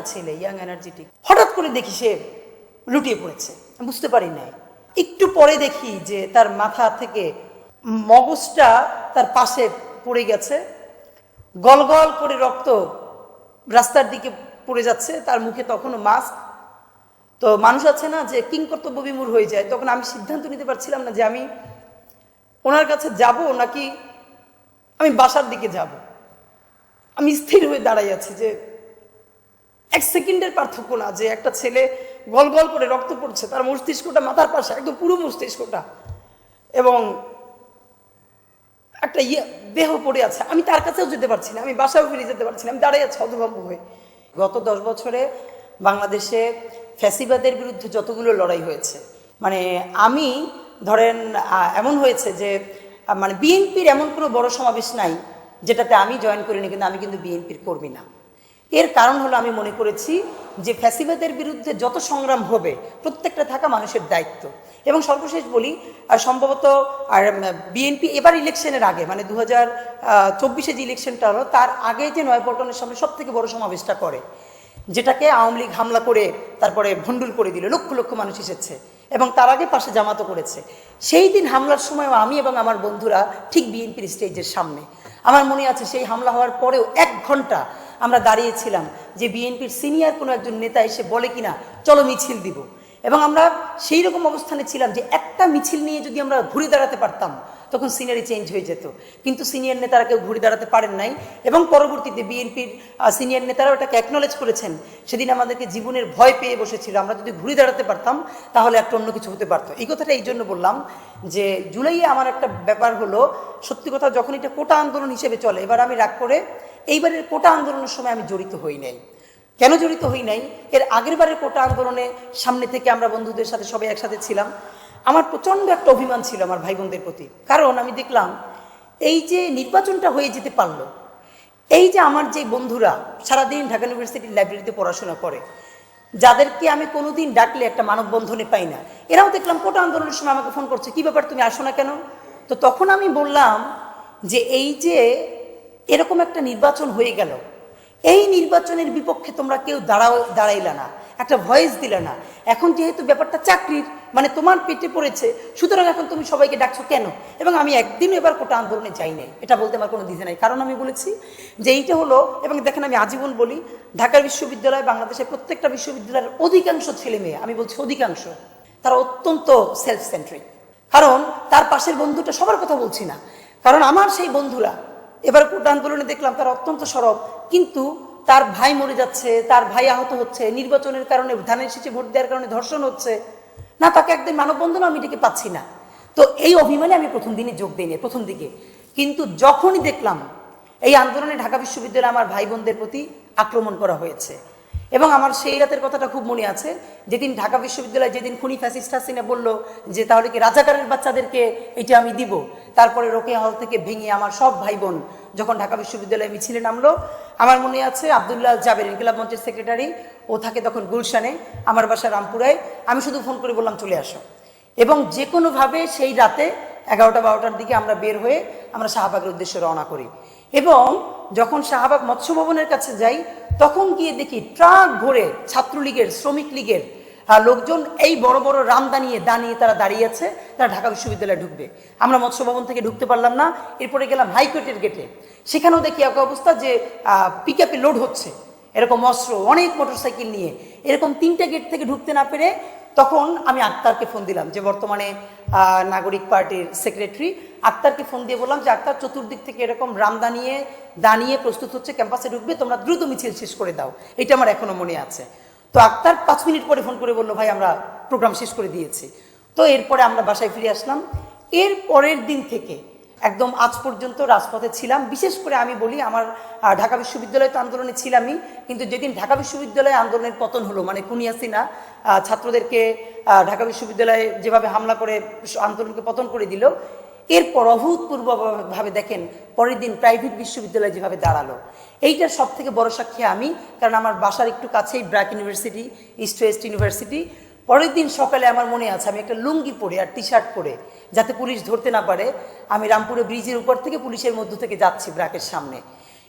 একটা ছেলে young energetic হঠাৎ করে দেখি সে লুটিয়ে পড়েছে। বুঝতে পারি নাই। একটু পরে দেখি যে তার মাথা থেকে মগজটা তার পাশে পড়ে গেছে। গল গল করে রক্ত রাস্তার দিকে পড়ে যাচ্ছে, তার মুখে তখনও মাস্ক তো মানুষ আছে না যে কিং কর্তব্য বিমূর হয়ে যায়, তখন আমি সিদ্ধান্ত নিতে পারছিলাম না যে আমি ওনার কাছে যাব নাকি আমি বাসার দিকে যাব। আমি স্থির হয়ে দাঁড়াই আছি যে এক সেকেন্ডের পার্থক্য না যে একটা ছেলে গল গল করে রক্ত পড়ছে, তার মস্তিষ্কটা মাথার পাশে, একদম পুরো মস্তিষ্কটা। এবং একটা ইয়ে দেহ পড়ে আছে। আমি তার কাছেও যেতে পারছি না, আমি বাসাও ফিরে যেতে পারছি না, আমি দাঁড়িয়ে আছি হতভম্ব হয়ে। গত দশ বছরে বাংলাদেশে ফ্যাসিবাদের বিরুদ্ধে যতগুলো লড়াই হয়েছে মানে আমি, ধরেন এমন হয়েছে যে মানে বিএনপির এমন কোনো বড় সমাবেশ নাই, যেটাতে আমি জয়েন করিনি, কিন্তু আমি কিন্তু বিএনপির কর্মী না। এর কারণ হলো আমি মনে করেছি যে ফ্যাসিবাদের বিরুদ্ধে যত সংগ্রাম হবে, প্রত্যেকটা থাকা মানুষের দায়িত্ব। এবং সর্বশেষ বলি সম্ভবত, আর বিএনপি এবার ইলেকশনের আগে মানে দু হাজার চব্বিশে যে ইলেকশনটা হলো, তার আগে যে নয়াপল্টনের সামনে সব থেকে বড় সমাবেশটা করে, যেটাকে আওয়ামী লীগ হামলা করে তারপরে ভণ্ডুল করে দিল, লক্ষ লক্ষ মানুষ এসেছে, এবং তার আগে পাশে জামাতও করেছে। সেই দিন হামলার সময় আমি এবং আমার বন্ধুরা ঠিক বিএনপির স্টেজের সামনে। আমার মনে আছে সেই হামলা হওয়ার পরেও এক ঘণ্টা আমরা দাঁড়িয়েছিলাম যে বিএনপির সিনিয়র কোনো একজন নেতা এসে বলে কিনা, চলো মিছিল দিব। এবং আমরা সেই রকম অবস্থানে ছিলাম যে একটা মিছিল নিয়ে যদি আমরা ঘুরে দাঁড়াতে পারতাম, তখন সিনিয়রি চেঞ্জ হয়ে যেত। কিন্তু সিনিয়র নেতারা কেউ ঘুরে দাঁড়াতে পারেন নাই এবং পরবর্তীতে বিএনপির সিনিয়র নেতারাও এটাকে অ্যাকনোলেজ করেছেন। সেদিন আমাদেরকে জীবনের ভয় পেয়ে বসেছিল। আমরা যদি ঘুরে দাঁড়াতে পারতাম, তাহলে একটা অন্য কিছু হতে পারতো। এই কথাটা এই জন্য বললাম যে জুলাইয়ে আমার একটা ব্যাপার হলো, সত্যি কথা যখন এটা কোটা আন্দোলন হিসেবে চলে, এবার আমি রাগ করে এইবারের কোটা আন্দোলনের সময় আমি জড়িত হই নাই। কেন জড়িত হই নাই? এর আগের বারের কোটা আন্দোলনে সামনে থেকে আমরা বন্ধুদের সাথে সবাই একসাথে ছিলাম। আমার প্রচণ্ড একটা অভিমান ছিল আমার ভাই বোনদের প্রতি। কারণ আমি দেখলাম, এই যে নির্বাচনটা হয়ে যেতে পারল, এই যে আমার যে বন্ধুরা সারাদিন ঢাকা ইউনিভার্সিটির লাইব্রেরিতে পড়াশোনা করে, যাদেরকে আমি কোনোদিন ডাকলে একটা মানববন্ধনে পাই না, এরাও দেখলাম কোটা আন্দোলনের সময় আমাকে ফোন করছে, কি ব্যাপার, তুমি আসো না কেন? তো তখন আমি বললাম যে, এই যে এরকম একটা নির্বাচন হয়ে গেল। এই নির্বাচনের বিপক্ষে তোমরা কেউ দাঁড়াও, দাঁড়াইলে না। একটা ভয়েস দিলে না। এখন যেহেতু ব্যাপারটা চাকরির মানে তোমার পেটে পড়েছে, সুতরাং এখন তুমি সবাইকে ডাকছো কেন? এবং আমি একদিনও এবার কোটা আন্দোলনে যাই নাই। এটা বলতে আমার কোনো দিতে নাই। কারণ আমি বলেছি যে এইটা হলো, এবং দেখেন আমি আজীবন বলি ঢাকার বিশ্ববিদ্যালয়, বাংলাদেশের প্রত্যেকটা বিশ্ববিদ্যালয়ের অধিকাংশ ছেলে মেয়ে আমি বলছি অধিকাংশ, তারা অত্যন্ত সেলফ সেন্ট্রিক কারণ তার পাশের বন্ধুটা সবার কথা বলছি না। কারণ আমার সেই বন্ধুরা এবার কোটা আন্দোলনে দেখলাম তার অত্যন্ত সরব। কিন্তু তার ভাই মরে যাচ্ছে, তার ভাই আহত হচ্ছে, নির্বাচনের কারণে ধানের শীষে ভোট দেওয়ার কারণে ধর্ষণ হচ্ছে। না, তাকে একদিন মানববন্ধন আমি ডেকে পাচ্ছি না। তো এই অভিমানে আমি প্রথম দিনে যোগ দিইনি, প্রথম দিকে। কিন্তু যখনই দেখলাম এই আন্দোলনে ঢাকা বিশ্ববিদ্যালয়ে আমার ভাই বোনদের প্রতি আক্রমণ করা হয়েছে এবং আমার সেই রাতের কথাটা খুব মনে আছে, যেদিন ঢাকা বিশ্ববিদ্যালয়ে যেদিন খুনি ফ্যাসিস্ট হাসিনা বলল যে তাহলে কি রাজাকারের বাচ্চাদেরকে এটা আমি দিব? তারপরে রোকেয়া হল থেকে ভেঙে আমার সব ভাই বোন যখন ঢাকা বিশ্ববিদ্যালয়ে মিছিলে নামলো, আমার মনে আছে আবদুল্লাহ জাবের ইনকিলাব মঞ্চের সেক্রেটারি, ও থাকে তখন গুলশানে, আমার বাসা রামপুরায়। আমি শুধু ফোন করে বললাম, চলে আসো। এবং যে কোনোভাবে সেই রাতে এগারোটা বারোটার দিকে আমরা বের হয়ে আমরা শাহবাগের উদ্দেশ্যে রওনা করি। এবং যখন শাহবাগ মৎস্য ভবনের কাছে যাই তখন গিয়ে দেখি ট্রাক ভরে ছাত্রলীগের, শ্রমিক লীগের লোকজন এই বড় বড় রাম দাঁড়িয়ে দাঁড়িয়ে তারা দাঁড়িয়ে আছে, তারা ঢাকা বিশ্ববিদ্যালয়ে ঢুকবে। আমরা মৎস্য ভবন থেকে ঢুকতে পারলাম না, এরপরে গেলাম হাইকোর্টের গেটে সেখানেও দেখি এক অবস্থা যে পিক লোড হচ্ছে। এরকম অস্ত্র, অনেক মোটরসাইকেল নিয়ে। এরকম তিনটা গেট থেকে ঢুকতে না পেরে তখন আমি আক্তারকে ফোন দিলাম যে বর্তমানে নাগরিক পার্টির সেক্রেটারি। আক্তারকে ফোন দিয়ে বললাম যে, আক্তার, চতুর্দিক থেকে এরকম রাম দাঁড়িয়ে দাঁড়িয়ে প্রস্তুত হচ্ছে, ক্যাম্পাসে ঢুকবে, তোমরা দ্রুত মিছিল শেষ করে দাও। এটা আমার এখনও মনে আছে। তো আক্তার পাঁচ মিনিট পরে ফোন করে বলল, ভাই, আমরা প্রোগ্রাম শেষ করে দিয়েছি। তো এরপরে আমরা বাসায় ফিরে আসলাম। এর পরের দিন থেকে একদম আজ পর্যন্ত রাজপথে ছিলাম। বিশেষ করে আমি বলি, আমার ঢাকা বিশ্ববিদ্যালয় তো আন্দোলনে ছিলামই, কিন্তু যেদিন ঢাকা বিশ্ববিদ্যালয়ে আন্দোলনের পতন হলো মানে কুনিয়াসিনা ছাত্রদেরকে ঢাকা বিশ্ববিদ্যালয়ে যেভাবে হামলা করে আন্দোলনকে পতন করে দিল, এরপর অভূতপূর্বভাবে দেখেন, পরের দিন প্রাইভেট বিশ্ববিদ্যালয় যেভাবে দাঁড়াল। এইটার সব থেকে বড় সাক্ষী আমি, কারণ আমার বাসার একটু কাছেই BRAC university, east west university. পরের দিন সকালে আমার মনে আছে, আমি একটা লুঙ্গি পরে আর টি শার্ট পরে, যাতে পুলিশ ধরতে না পারে, আমি রামপুরে ব্রিজের উপর থেকে পুলিশের মধ্য থেকে যাচ্ছি ব্রাকের সামনে।